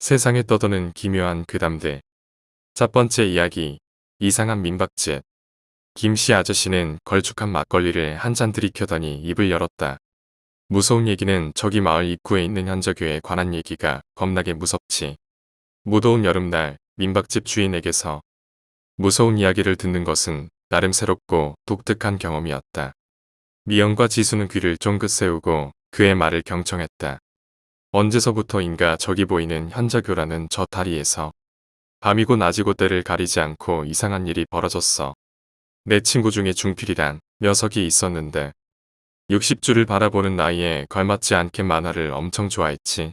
세상에 떠도는 기묘한 괴담들. 첫 번째 이야기. 이상한 민박집. 김씨 아저씨는 걸쭉한 막걸리를 한 잔 들이켜더니 입을 열었다. 무서운 얘기는 저기 마을 입구에 있는 현저교에 관한 얘기가 겁나게 무섭지. 무더운 여름날 민박집 주인에게서 무서운 이야기를 듣는 것은 나름 새롭고 독특한 경험이었다. 미영과 지수는 귀를 쫑긋 세우고 그의 말을 경청했다. 언제서부터인가 저기 보이는 현저교라는 저 다리에서 밤이고 낮이고 때를 가리지 않고 이상한 일이 벌어졌어. 내 친구 중에 중필이란 녀석이 있었는데 60주를 바라보는 나이에 걸맞지 않게 만화를 엄청 좋아했지.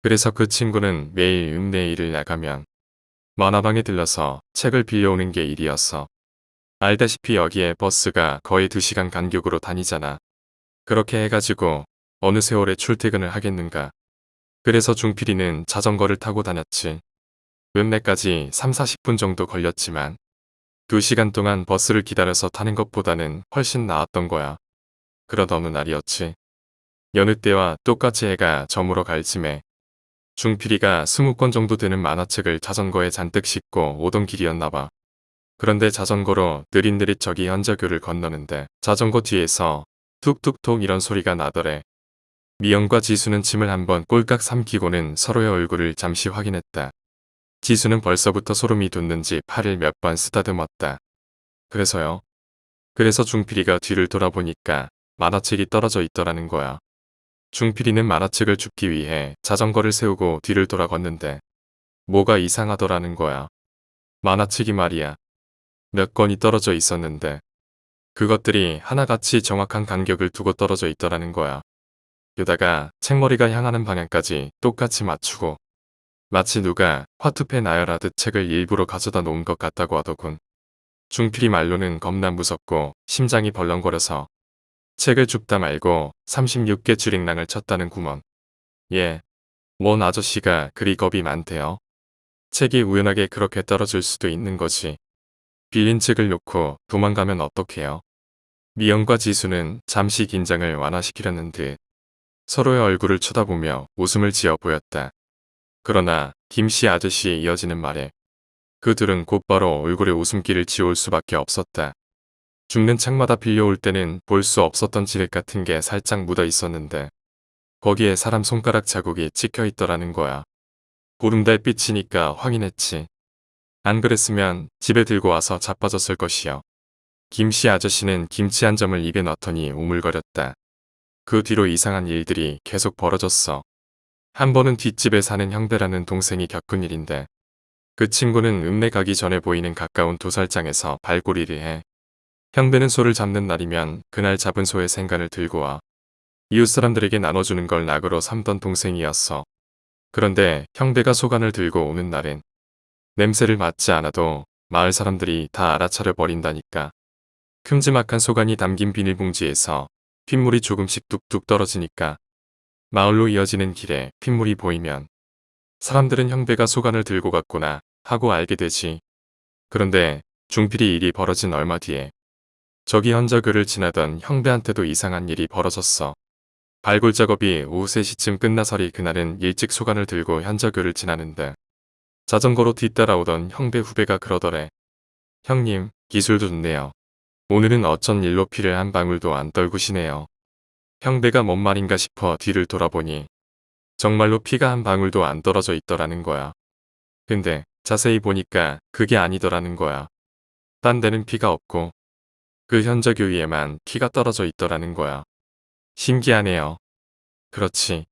그래서 그 친구는 매일 읍내 일을 나가면 만화방에 들러서 책을 빌려오는 게 일이었어. 알다시피 여기에 버스가 거의 2시간 간격으로 다니잖아. 그렇게 해가지고 어느 세월에 출퇴근을 하겠는가. 그래서 중필이는 자전거를 타고 다녔지. 읍내까지 3, 40분 정도 걸렸지만 2시간 동안 버스를 기다려서 타는 것보다는 훨씬 나았던 거야. 그러던 어느 날이었지. 여느 때와 똑같이 해가 저물어 갈 쯤에 중필이가 20권 정도 되는 만화책을 자전거에 잔뜩 싣고 오던 길이었나 봐. 그런데 자전거로 느릿느릿 저기 현저교를 건너는데 자전거 뒤에서 툭툭툭 이런 소리가 나더래. 미영과 지수는 침을 한번 꼴깍 삼키고는 서로의 얼굴을 잠시 확인했다. 지수는 벌써부터 소름이 돋는지 팔을 몇 번 쓰다듬었다. 그래서요. 그래서 중필이가 뒤를 돌아보니까 만화책이 떨어져 있더라는 거야. 중필이는 만화책을 줍기 위해 자전거를 세우고 뒤를 돌아 걷는데 뭐가 이상하더라는 거야. 만화책이 말이야. 몇 권이 떨어져 있었는데 그것들이 하나같이 정확한 간격을 두고 떨어져 있더라는 거야. 게다가 책머리가 향하는 방향까지 똑같이 맞추고 마치 누가 화투패 나열하듯 책을 일부러 가져다 놓은 것 같다고 하더군. 중필이 말로는 겁나 무섭고 심장이 벌렁거려서 책을 줍다 말고 36개 줄행랑을 쳤다는 구먼. 예, 뭔 아저씨가 그리 겁이 많대요. 책이 우연하게 그렇게 떨어질 수도 있는 거지. 빌린 책을 놓고 도망가면 어떡해요. 미영과 지수는 잠시 긴장을 완화시키려는 듯 서로의 얼굴을 쳐다보며 웃음을 지어 보였다. 그러나 김씨 아저씨의 이어지는 말에 그들은 곧바로 얼굴에 웃음기를 지울 수밖에 없었다. 죽는 창마다 빌려올 때는 볼 수 없었던 지렛 같은 게 살짝 묻어 있었는데 거기에 사람 손가락 자국이 찍혀 있더라는 거야. 보름달 빛이니까 확인했지. 안 그랬으면 집에 들고 와서 자빠졌을 것이요. 김씨 아저씨는 김치 한 점을 입에 넣더니 우물거렸다. 그 뒤로 이상한 일들이 계속 벌어졌어. 한 번은 뒷집에 사는 형배라는 동생이 겪은 일인데 그 친구는 읍내 가기 전에 보이는 가까운 도살장에서 발골이를 해. 형배는 소를 잡는 날이면 그날 잡은 소의 생간을 들고 와. 이웃 사람들에게 나눠주는 걸 낙으로 삼던 동생이었어. 그런데 형배가 소간을 들고 오는 날엔 냄새를 맡지 않아도 마을 사람들이 다 알아차려 버린다니까. 큼지막한 소간이 담긴 비닐봉지에서 핏물이 조금씩 뚝뚝 떨어지니까 마을로 이어지는 길에 핏물이 보이면 사람들은 형배가 소간을 들고 갔구나 하고 알게 되지. 그런데 중필이 일이 벌어진 얼마 뒤에 저기 현저교를 지나던 형배한테도 이상한 일이 벌어졌어. 발굴 작업이 오후 3시쯤 끝나서리 그날은 일찍 소간을 들고 현저교를 지나는데 자전거로 뒤따라오던 형배 후배가 그러더래. 형님, 기술도 좋네요. 오늘은 어쩐 일로 피를 한 방울도 안 떨구시네요. 형배가 뭔 말인가 싶어 뒤를 돌아보니 정말로 피가 한 방울도 안 떨어져 있더라는 거야. 근데 자세히 보니까 그게 아니더라는 거야. 딴 데는 피가 없고 그 현저교 위에만 피가 떨어져 있더라는 거야. 신기하네요. 그렇지.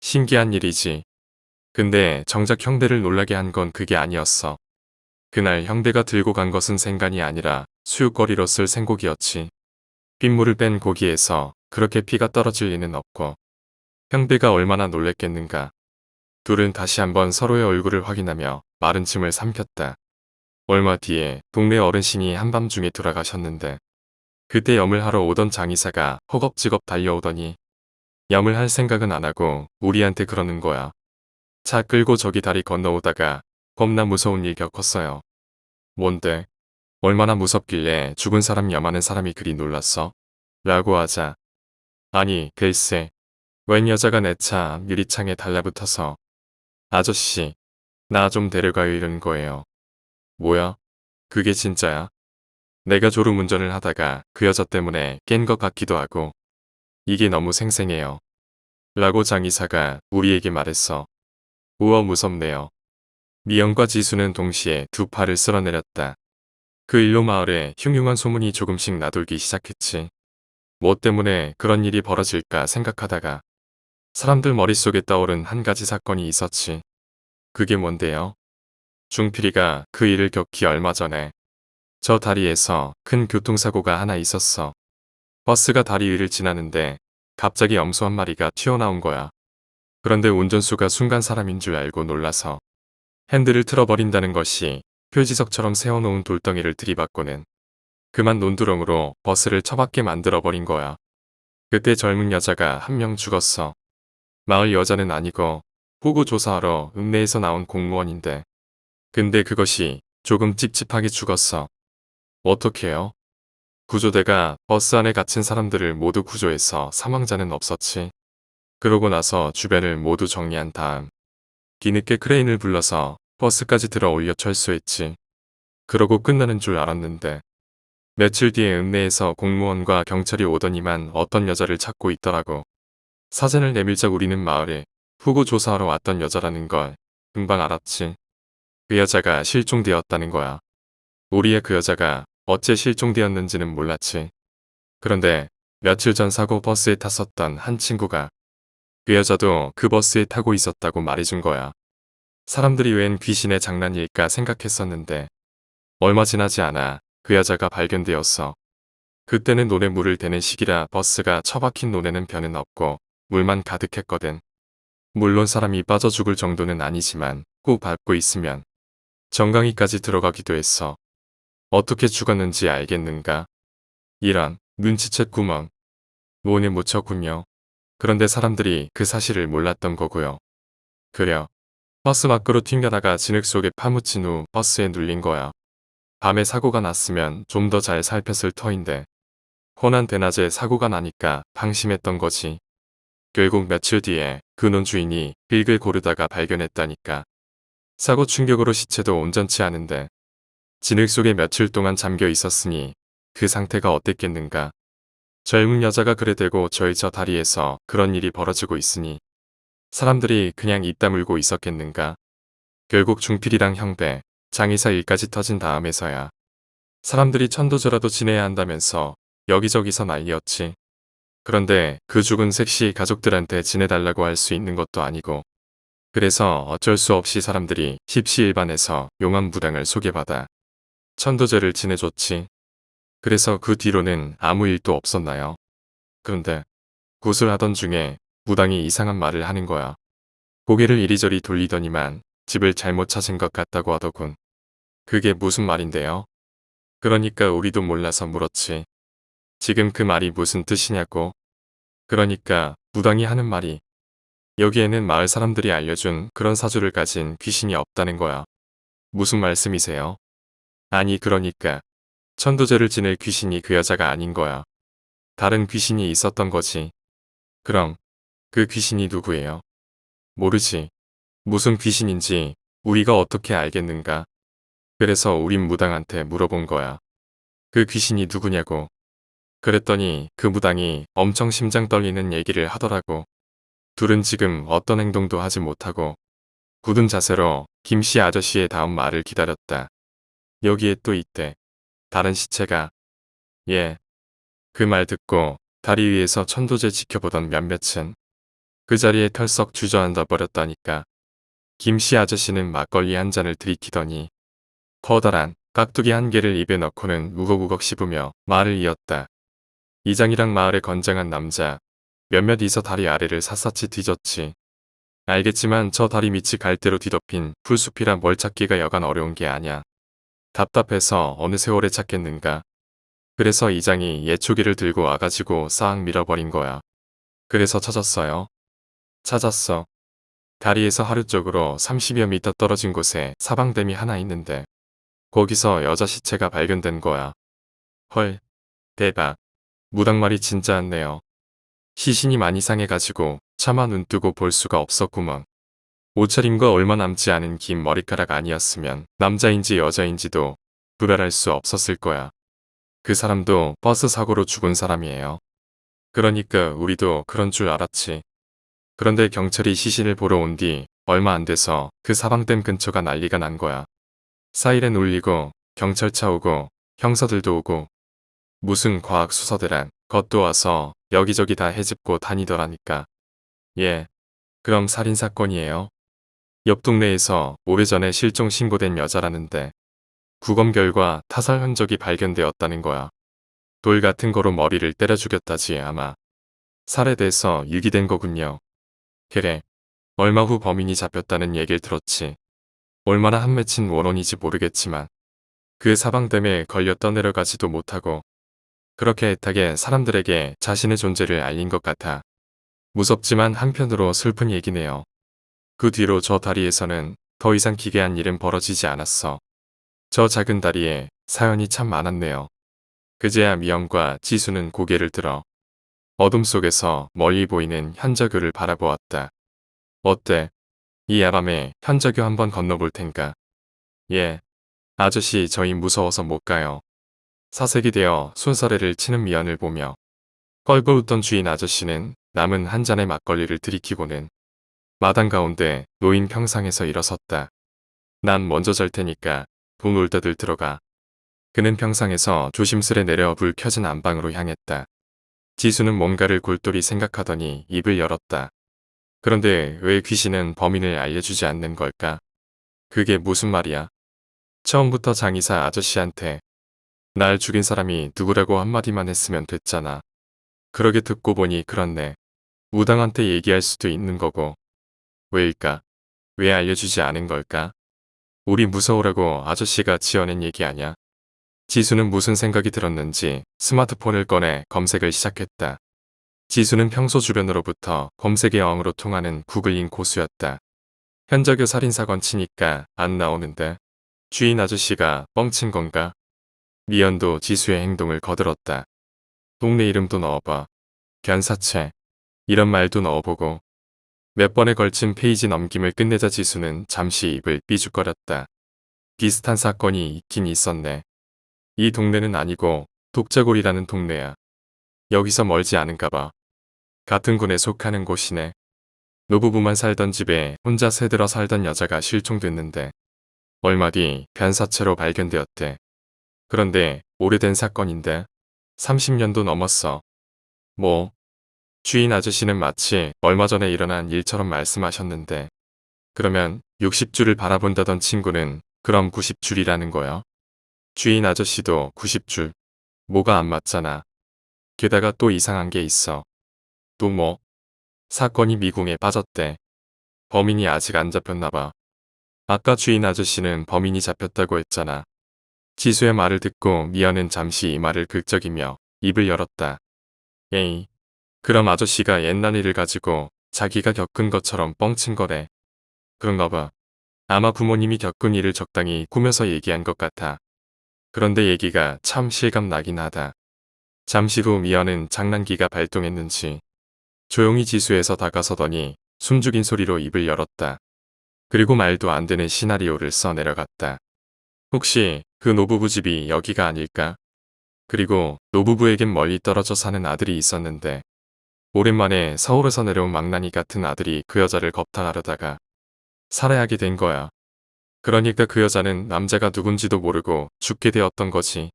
신기한 일이지. 근데 정작 형배를 놀라게 한 건 그게 아니었어. 그날 형배가 들고 간 것은 생간이 아니라 수육거리로 쓸 생고기였지. 빗물을 뺀 고기에서 그렇게 피가 떨어질 리는 없고 형배가 얼마나 놀랬겠는가. 둘은 다시 한번 서로의 얼굴을 확인하며 마른 침을 삼켰다. 얼마 뒤에 동네 어르신이 한밤중에 돌아가셨는데 그때 염을 하러 오던 장의사가 허겁지겁 달려오더니 염을 할 생각은 안 하고 우리한테 그러는 거야. 차 끌고 저기 다리 건너오다가 겁나 무서운 일 겪었어요. 뭔데? 얼마나 무섭길래 죽은 사람 염하는 사람이 그리 놀랐어? 라고 하자. 아니 글쎄 웬 여자가 내 차 유리창에 달라붙어서 아저씨, 나 좀 데려가요 이러는 거예요. 뭐야? 그게 진짜야? 내가 졸음 운전을 하다가 그 여자 때문에 깬 것 같기도 하고 이게 너무 생생해요. 라고 장의사가 우리에게 말했어. 우와 무섭네요. 미영과 지수는 동시에 두 팔을 쓸어내렸다. 그 일로 마을에 흉흉한 소문이 조금씩 나돌기 시작했지. 뭐 때문에 그런 일이 벌어질까 생각하다가 사람들 머릿속에 떠오른 한 가지 사건이 있었지. 그게 뭔데요? 중필이가 그 일을 겪기 얼마 전에 저 다리에서 큰 교통사고가 하나 있었어. 버스가 다리 위를 지나는데 갑자기 염소 한 마리가 튀어나온 거야. 그런데 운전수가 순간 사람인 줄 알고 놀라서 핸들을 틀어버린다는 것이 표지석처럼 세워놓은 돌덩이를 들이받고는 그만 논두렁으로 버스를 처박게 만들어버린 거야. 그때 젊은 여자가 한 명 죽었어. 마을 여자는 아니고 호구 조사하러 읍내에서 나온 공무원인데 근데 그것이 조금 찝찝하게 죽었어. 어떡해요? 구조대가 버스 안에 갇힌 사람들을 모두 구조해서 사망자는 없었지. 그러고 나서 주변을 모두 정리한 다음 뒤늦게 크레인을 불러서 버스까지 들어 올려 철수했지. 그러고 끝나는 줄 알았는데 며칠 뒤에 읍내에서 공무원과 경찰이 오더니만 어떤 여자를 찾고 있더라고. 사진을 내밀자 우리는 마을에 후보 조사하러 왔던 여자라는 걸 금방 알았지. 그 여자가 실종되었다는 거야. 우리의 그 여자가 어째 실종되었는지는 몰랐지. 그런데 며칠 전 사고 버스에 탔었던 한 친구가 그 여자도 그 버스에 타고 있었다고 말해준 거야. 사람들이 웬 귀신의 장난일까 생각했었는데 얼마 지나지 않아 그 여자가 발견되었어. 그때는 논에 물을 대는 시기라 버스가 처박힌 논에는 변은 없고 물만 가득했거든. 물론 사람이 빠져 죽을 정도는 아니지만 꼭 밟고 있으면 정강이까지 들어가기도 했어. 어떻게 죽었는지 알겠는가? 이런 눈치채 구멍. 논에 묻혔군요. 그런데 사람들이 그 사실을 몰랐던 거고요. 그려. 버스 밖으로 튕겨나가 진흙 속에 파묻힌 후 버스에 눌린 거야. 밤에 사고가 났으면 좀 더 잘 살폈을 터인데 혼한 대낮에 사고가 나니까 방심했던 거지. 결국 며칠 뒤에 그논 주인이 빌글 고르다가 발견했다니까. 사고 충격으로 시체도 온전치 않은데 진흙 속에 며칠 동안 잠겨 있었으니 그 상태가 어땠겠는가. 젊은 여자가 그래 되고 저희 저 다리에서 그런 일이 벌어지고 있으니 사람들이 그냥 입 다물고 있었겠는가. 결국 중필이랑 형배, 장의사 일까지 터진 다음에서야 사람들이 천도저라도 지내야 한다면서 여기저기서 난리였지. 그런데 그 죽은 섹시 가족들한테 지내달라고 할 수 있는 것도 아니고 그래서 어쩔 수 없이 사람들이 십시일반에서 용암부당을 소개받아 천도제를 지내줬지. 그래서 그 뒤로는 아무 일도 없었나요? 그런데 구슬하던 중에 무당이 이상한 말을 하는 거야. 고개를 이리저리 돌리더니만 집을 잘못 찾은 것 같다고 하더군. 그게 무슨 말인데요? 그러니까 우리도 몰라서 물었지. 지금 그 말이 무슨 뜻이냐고. 그러니까 무당이 하는 말이 여기에는 마을 사람들이 알려준 그런 사주를 가진 귀신이 없다는 거야. 무슨 말씀이세요? 아니 그러니까 천도제를 지낼 귀신이 그 여자가 아닌 거야. 다른 귀신이 있었던 거지. 그럼 그 귀신이 누구예요? 모르지. 무슨 귀신인지 우리가 어떻게 알겠는가. 그래서 우린 무당한테 물어본 거야. 그 귀신이 누구냐고. 그랬더니 그 무당이 엄청 심장 떨리는 얘기를 하더라고. 둘은 지금 어떤 행동도 하지 못하고 굳은 자세로 김씨 아저씨의 다음 말을 기다렸다. 여기에 또 있대. 다른 시체가. 예. 그 말 듣고 다리 위에서 천도제 지켜보던 몇몇은 그 자리에 털썩 주저앉아 버렸다니까. 김씨 아저씨는 막걸리 한 잔을 들이키더니 커다란 깍두기 한 개를 입에 넣고는 우걱우걱 씹으며 말을 이었다. 이장이랑 마을의 건장한 남자 몇몇 이서 다리 아래를 샅샅이 뒤졌지. 알겠지만 저 다리 밑이 갈대로 뒤덮인 풀숲이라 뭘 찾기가 여간 어려운 게 아냐. 답답해서 어느 세월에 찾겠는가. 그래서 이장이 예초기를 들고 와가지고 싹 밀어버린 거야. 그래서 찾았어요. 찾았어. 다리에서 하루 쪽으로 30여 미터 떨어진 곳에 사방댐이 하나 있는데 거기서 여자 시체가 발견된 거야. 헐. 대박. 무당말이 진짜 않네요. 시신이 많이 상해가지고 차마 눈 뜨고 볼 수가 없었구먼. 옷차림과 얼마 남지 않은 긴 머리카락 아니었으면 남자인지 여자인지도 구별할 수 없었을 거야. 그 사람도 버스 사고로 죽은 사람이에요. 그러니까 우리도 그런 줄 알았지. 그런데 경찰이 시신을 보러 온 뒤 얼마 안 돼서 그 사방댐 근처가 난리가 난 거야. 사이렌 울리고 경찰차 오고 형사들도 오고 무슨 과학 수사대란 것도 와서 여기저기 다 해집고 다니더라니까. 예. 그럼 살인사건이에요? 옆 동네에서 오래전에 실종 신고된 여자라는데 구검 결과 타살 흔적이 발견되었다는 거야. 돌 같은 거로 머리를 때려 죽였다지 아마. 살해돼서 유기된 거군요. 그래. 얼마 후 범인이 잡혔다는 얘길 들었지. 얼마나 한 맺힌 원혼인지 모르겠지만 그 사방댐에 걸려 떠내려가지도 못하고 그렇게 애타게 사람들에게 자신의 존재를 알린 것 같아. 무섭지만 한편으로 슬픈 얘기네요. 그 뒤로 저 다리에서는 더 이상 기괴한 일은 벌어지지 않았어. 저 작은 다리에 사연이 참 많았네요. 그제야 미영과 지수는 고개를 들어 어둠 속에서 멀리 보이는 현저교를 바라보았다. 어때? 이 야밤에 현저교 한번 건너볼 텐가? 예. 아저씨 저희 무서워서 못 가요. 사색이 되어 순서레를 치는 미연을 보며 껄껄 웃던 주인 아저씨는 남은 한 잔의 막걸리를 들이키고는 마당 가운데 노인 평상에서 일어섰다. 난 먼저 잘 테니까 돈올 때들 들어가. 그는 평상에서 조심스레 내려 불 켜진 안방으로 향했다. 지수는 뭔가를 골똘히 생각하더니 입을 열었다. 그런데 왜 귀신은 범인을 알려주지 않는 걸까? 그게 무슨 말이야? 처음부터 장의사 아저씨한테 날 죽인 사람이 누구라고 한마디만 했으면 됐잖아. 그러게 듣고 보니 그렇네. 우당한테 얘기할 수도 있는 거고. 왜일까? 왜 알려주지 않은 걸까? 우리 무서우라고 아저씨가 지어낸 얘기 아냐? 지수는 무슨 생각이 들었는지 스마트폰을 꺼내 검색을 시작했다. 지수는 평소 주변으로부터 검색의 어음으로 통하는 구글인 고수였다. 현저교 살인사건 치니까 안 나오는데 주인 아저씨가 뻥친 건가? 미연도 지수의 행동을 거들었다. 동네 이름도 넣어봐. 견사체. 이런 말도 넣어보고 몇 번에 걸친 페이지 넘김을 끝내자 지수는 잠시 입을 삐죽거렸다. 비슷한 사건이 있긴 있었네. 이 동네는 아니고 독자골이라는 동네야. 여기서 멀지 않은가 봐. 같은 군에 속하는 곳이네. 노부부만 살던 집에 혼자 새들어 살던 여자가 실종됐는데 얼마 뒤 변사체로 발견되었대. 그런데 오래된 사건인데 30년도 넘었어. 뭐 주인 아저씨는 마치 얼마 전에 일어난 일처럼 말씀하셨는데 그러면 60줄을 바라본다던 친구는 그럼 90줄이라는 거요? 주인 아저씨도 90줄. 뭐가 안 맞잖아. 게다가 또 이상한 게 있어. 또 뭐? 사건이 미궁에 빠졌대. 범인이 아직 안 잡혔나 봐. 아까 주인 아저씨는 범인이 잡혔다고 했잖아. 지수의 말을 듣고 미연은 잠시 이 말을 긁적이며 입을 열었다. 에이, 그럼 아저씨가 옛날 일을 가지고 자기가 겪은 것처럼 뻥친 거래. 그런가 봐. 아마 부모님이 겪은 일을 적당히 꾸며서 얘기한 것 같아. 그런데 얘기가 참 실감나긴 하다. 잠시 후 미연은 장난기가 발동했는지 조용히 지수에서 다가서더니 숨죽인 소리로 입을 열었다. 그리고 말도 안 되는 시나리오를 써 내려갔다. 혹시 그 노부부 집이 여기가 아닐까? 그리고 노부부에겐 멀리 떨어져 사는 아들이 있었는데 오랜만에 서울에서 내려온 망나니 같은 아들이 그 여자를 겁탈하려다가 살해하게 된 거야. 그러니까 그 여자는 남자가 누군지도 모르고 죽게 되었던 거지.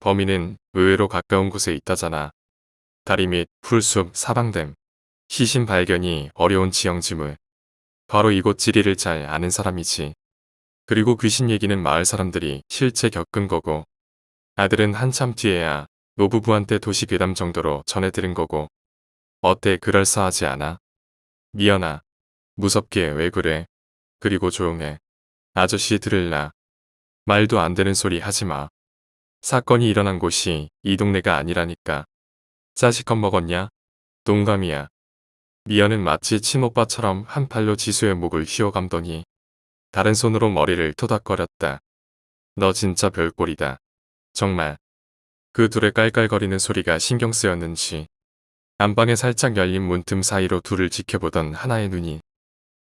범인은 의외로 가까운 곳에 있다잖아. 다리 및 풀숲, 사방댐, 시신 발견이 어려운 지형지물. 바로 이곳 지리를 잘 아는 사람이지. 그리고 귀신 얘기는 마을 사람들이 실제 겪은 거고 아들은 한참 뒤에야 노부부한테 도시 괴담 정도로 전해 들은 거고 어때 그럴싸하지 않아? 미연아 무섭게 왜 그래? 그리고 조용해. 아저씨 들을라. 말도 안 되는 소리 하지 마. 사건이 일어난 곳이 이 동네가 아니라니까. 짜식 겁 먹었냐? 동감이야. 미연은 마치 친오빠처럼 한 팔로 지수의 목을 휘어감더니 다른 손으로 머리를 토닥거렸다. 너 진짜 별꼴이다. 정말. 그 둘의 깔깔거리는 소리가 신경 쓰였는지 안방에 살짝 열린 문틈 사이로 둘을 지켜보던 하나의 눈이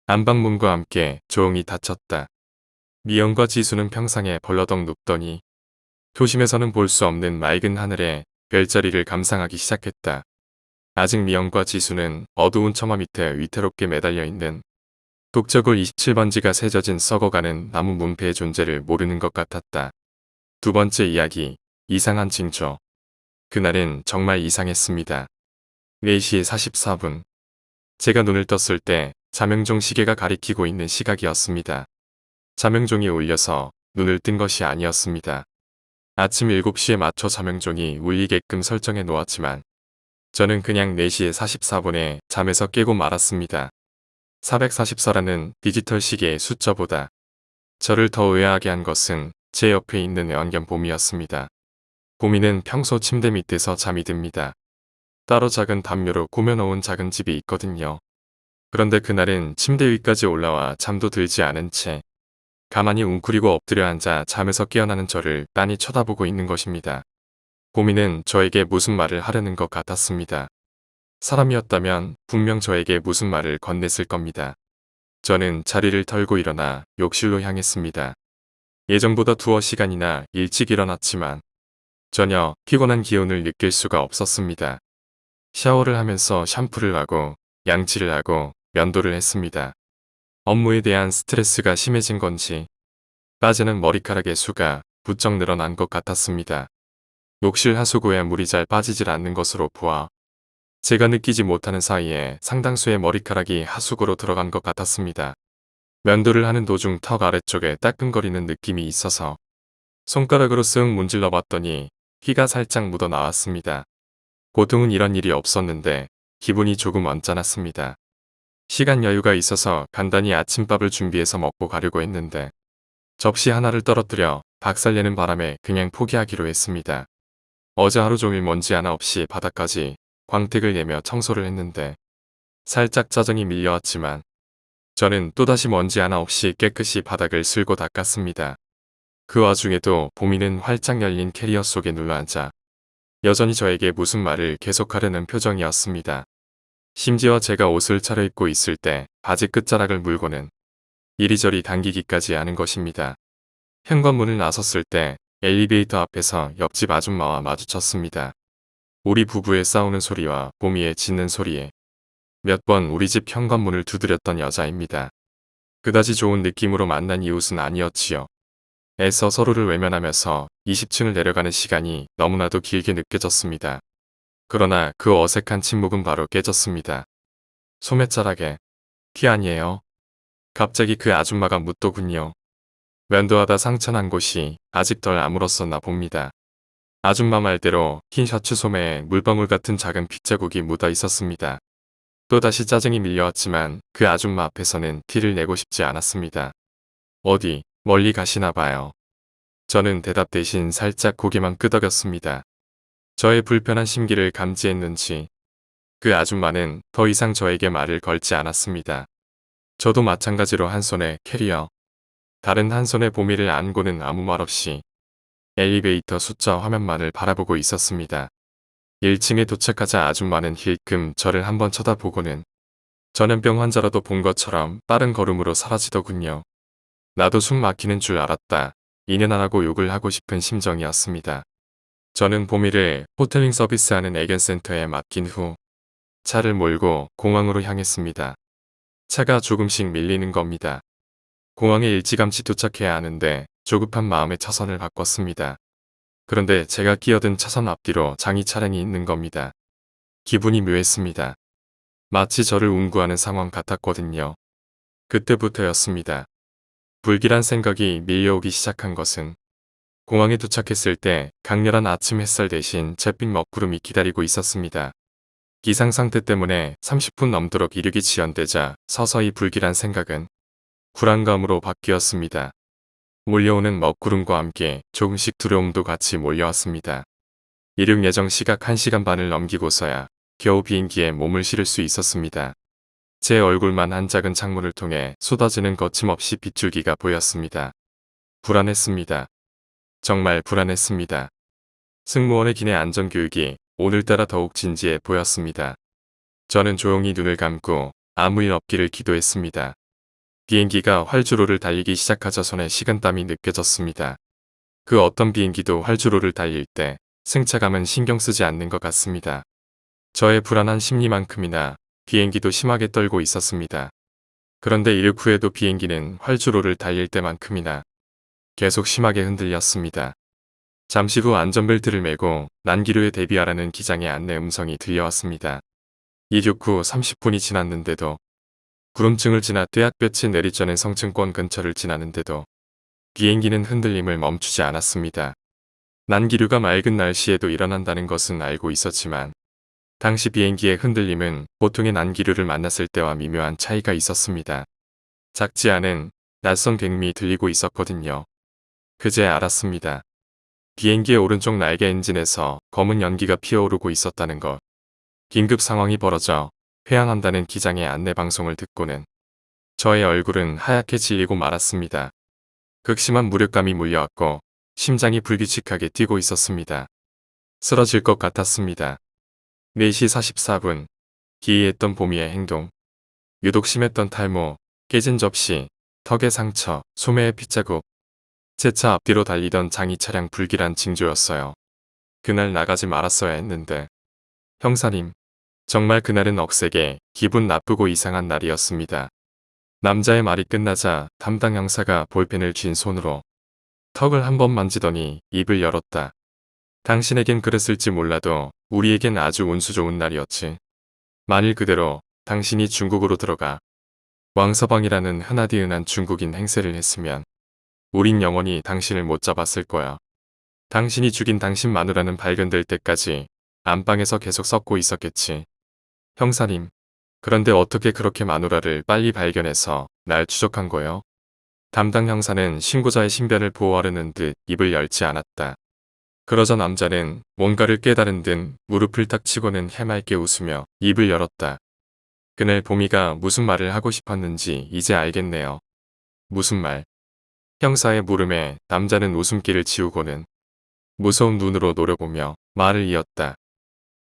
안방 문과 함께 조용히 닫혔다. 미영과 지수는 평상에 벌러덩 눕더니 도심에서는 볼 수 없는 맑은 하늘에 별자리를 감상하기 시작했다. 아직 미영과 지수는 어두운 처마 밑에 위태롭게 매달려 있는 독저골 27번지가 새져진 썩어가는 나무 문패의 존재를 모르는 것 같았다. 두 번째 이야기, 이상한 징조. 그날은 정말 이상했습니다. 4시 44분. 제가 눈을 떴을 때 자명종 시계가 가리키고 있는 시각이었습니다. 자명종이 울려서 눈을 뜬 것이 아니었습니다. 아침 7시에 맞춰 자명종이 울리게끔 설정해 놓았지만 저는 그냥 4시에 44분에 잠에서 깨고 말았습니다. 444라는 디지털 시계의 숫자보다 저를 더 의아하게 한 것은 제 옆에 있는 애완견 봄이었습니다. 봄이는 평소 침대 밑에서 잠이 듭니다. 따로 작은 담요로 꾸며놓은 작은 집이 있거든요. 그런데 그날은 침대 위까지 올라와 잠도 들지 않은 채 가만히 웅크리고 엎드려 앉아 잠에서 깨어나는 저를 빤히 쳐다보고 있는 것입니다. 봄이는 저에게 무슨 말을 하려는 것 같았습니다. 사람이었다면 분명 저에게 무슨 말을 건넸을 겁니다. 저는 자리를 털고 일어나 욕실로 향했습니다. 예정보다 두어 시간이나 일찍 일어났지만 전혀 피곤한 기운을 느낄 수가 없었습니다. 샤워를 하면서 샴푸를 하고 양치를 하고 면도를 했습니다. 업무에 대한 스트레스가 심해진 건지 빠지는 머리카락의 수가 부쩍 늘어난 것 같았습니다. 욕실 하수구에 물이 잘 빠지질 않는 것으로 보아 제가 느끼지 못하는 사이에 상당수의 머리카락이 하수구로 들어간 것 같았습니다. 면도를 하는 도중 턱 아래쪽에 따끔거리는 느낌이 있어서 손가락으로 쓱 문질러 봤더니 피가 살짝 묻어 나왔습니다. 보통은 이런 일이 없었는데 기분이 조금 언짢았습니다. 시간 여유가 있어서 간단히 아침밥을 준비해서 먹고 가려고 했는데 접시 하나를 떨어뜨려 박살내는 바람에 그냥 포기하기로 했습니다. 어제 하루 종일 먼지 하나 없이 바닥까지 광택을 내며 청소를 했는데 살짝 짜증이 밀려왔지만 저는 또다시 먼지 하나 없이 깨끗이 바닥을 쓸고 닦았습니다. 그 와중에도 보미는 활짝 열린 캐리어 속에 눌러앉아 여전히 저에게 무슨 말을 계속하려는 표정이었습니다. 심지어 제가 옷을 차려입고 있을 때 바지 끝자락을 물고는 이리저리 당기기까지 하는 것입니다. 현관문을 나섰을 때 엘리베이터 앞에서 옆집 아줌마와 마주쳤습니다. 우리 부부의 싸우는 소리와 보미의 짖는 소리에 몇 번 우리 집 현관문을 두드렸던 여자입니다. 그다지 좋은 느낌으로 만난 이웃은 아니었지요. 애써 서로를 외면하면서 20층을 내려가는 시간이 너무나도 길게 느껴졌습니다. 그러나 그 어색한 침묵은 바로 깨졌습니다. 소매자락에 티 아니에요? 갑자기 그 아줌마가 묻더군요. 면도하다 상처난 곳이 아직 덜 아물었었나 봅니다. 아줌마 말대로 흰 셔츠 소매에 물방울 같은 작은 핏자국이 묻어 있었습니다. 또다시 짜증이 밀려왔지만 그 아줌마 앞에서는 티를 내고 싶지 않았습니다. 어디 멀리 가시나 봐요. 저는 대답 대신 살짝 고개만 끄덕였습니다. 저의 불편한 심기를 감지했는지 그 아줌마는 더 이상 저에게 말을 걸지 않았습니다. 저도 마찬가지로 한 손에 캐리어, 다른 한 손에 보미를 안고는 아무 말 없이 엘리베이터 숫자 화면만을 바라보고 있었습니다. 1층에 도착하자 아줌마는 힐끔 저를 한번 쳐다보고는 전염병 환자라도 본 것처럼 빠른 걸음으로 사라지더군요. 나도 숨 막히는 줄 알았다. 이는 안 하고 욕을 하고 싶은 심정이었습니다. 저는 보미를 호텔링 서비스하는 애견센터에 맡긴 후 차를 몰고 공항으로 향했습니다. 차가 조금씩 밀리는 겁니다. 공항에 일찌감치 도착해야 하는데 조급한 마음에 차선을 바꿨습니다. 그런데 제가 끼어든 차선 앞뒤로 장이 차량이 있는 겁니다. 기분이 묘했습니다. 마치 저를 운구하는 상황 같았거든요. 그때부터였습니다. 불길한 생각이 밀려오기 시작한 것은 공항에 도착했을 때 강렬한 아침 햇살 대신 잿빛 먹구름이 기다리고 있었습니다. 기상 상태 때문에 30분 넘도록 이륙이 지연되자 서서히 불길한 생각은 불안감으로 바뀌었습니다. 몰려오는 먹구름과 함께 조금씩 두려움도 같이 몰려왔습니다. 이륙 예정 시각 1시간 반을 넘기고서야 겨우 비행기에 몸을 실을 수 있었습니다. 제 얼굴만 한 작은 창문을 통해 쏟아지는 거침없이 빗줄기가 보였습니다. 불안했습니다. 정말 불안했습니다. 승무원의 기내 안전교육이 오늘따라 더욱 진지해 보였습니다. 저는 조용히 눈을 감고 아무 일 없기를 기도했습니다. 비행기가 활주로를 달리기 시작하자 손에 식은땀이 느껴졌습니다. 그 어떤 비행기도 활주로를 달릴 때 승차감은 신경 쓰지 않는 것 같습니다. 저의 불안한 심리만큼이나 비행기도 심하게 떨고 있었습니다. 그런데 이륙 후에도 비행기는 활주로를 달릴 때만큼이나 계속 심하게 흔들렸습니다. 잠시 후 안전벨트를 매고 난기류에 대비하라는 기장의 안내 음성이 들려왔습니다. 이륙 후 30분이 지났는데도 구름층을 지나 떼약볕이 내리쬐는 성층권 근처를 지나는데도 비행기는 흔들림을 멈추지 않았습니다. 난기류가 맑은 날씨에도 일어난다는 것은 알고 있었지만 당시 비행기의 흔들림은 보통의 난기류를 만났을 때와 미묘한 차이가 있었습니다. 작지 않은 낯선 굉음이 들리고 있었거든요. 그제 알았습니다. 비행기의 오른쪽 날개 엔진에서 검은 연기가 피어오르고 있었다는 것. 긴급 상황이 벌어져 회항한다는 기장의 안내 방송을 듣고는 저의 얼굴은 하얗게 질리고 말았습니다. 극심한 무력감이 물려왔고 심장이 불규칙하게 뛰고 있었습니다. 쓰러질 것 같았습니다. 4시 44분 기이했던 보미의 행동 유독 심했던 탈모, 깨진 접시, 턱의 상처, 소매의 핏자국 제 차 앞뒤로 달리던 장이 차량 불길한 징조였어요. 그날 나가지 말았어야 했는데 형사님 정말 그날은 억세게 기분 나쁘고 이상한 날이었습니다. 남자의 말이 끝나자 담당 형사가 볼펜을 쥔 손으로 턱을 한 번 만지더니 입을 열었다. 당신에겐 그랬을지 몰라도 우리에겐 아주 운수 좋은 날이었지. 만일 그대로 당신이 중국으로 들어가 왕서방이라는 흔하디흔한 중국인 행세를 했으면 우린 영원히 당신을 못 잡았을 거야. 당신이 죽인 당신 마누라는 발견될 때까지 안방에서 계속 썩고 있었겠지. 형사님, 그런데 어떻게 그렇게 마누라를 빨리 발견해서 날 추적한 거요? 담당 형사는 신고자의 신변을 보호하려는 듯 입을 열지 않았다. 그러자 남자는 뭔가를 깨달은 듯 무릎을 탁 치고는 해맑게 웃으며 입을 열었다. 그날 보미가 무슨 말을 하고 싶었는지 이제 알겠네요. 무슨 말? 형사의 물음에 남자는 웃음기를 지우고는 무서운 눈으로 노려보며 말을 이었다.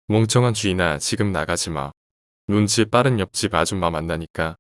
멍청한 주인아 지금 나가지 마. 눈치 빠른 옆집 아줌마 만나니까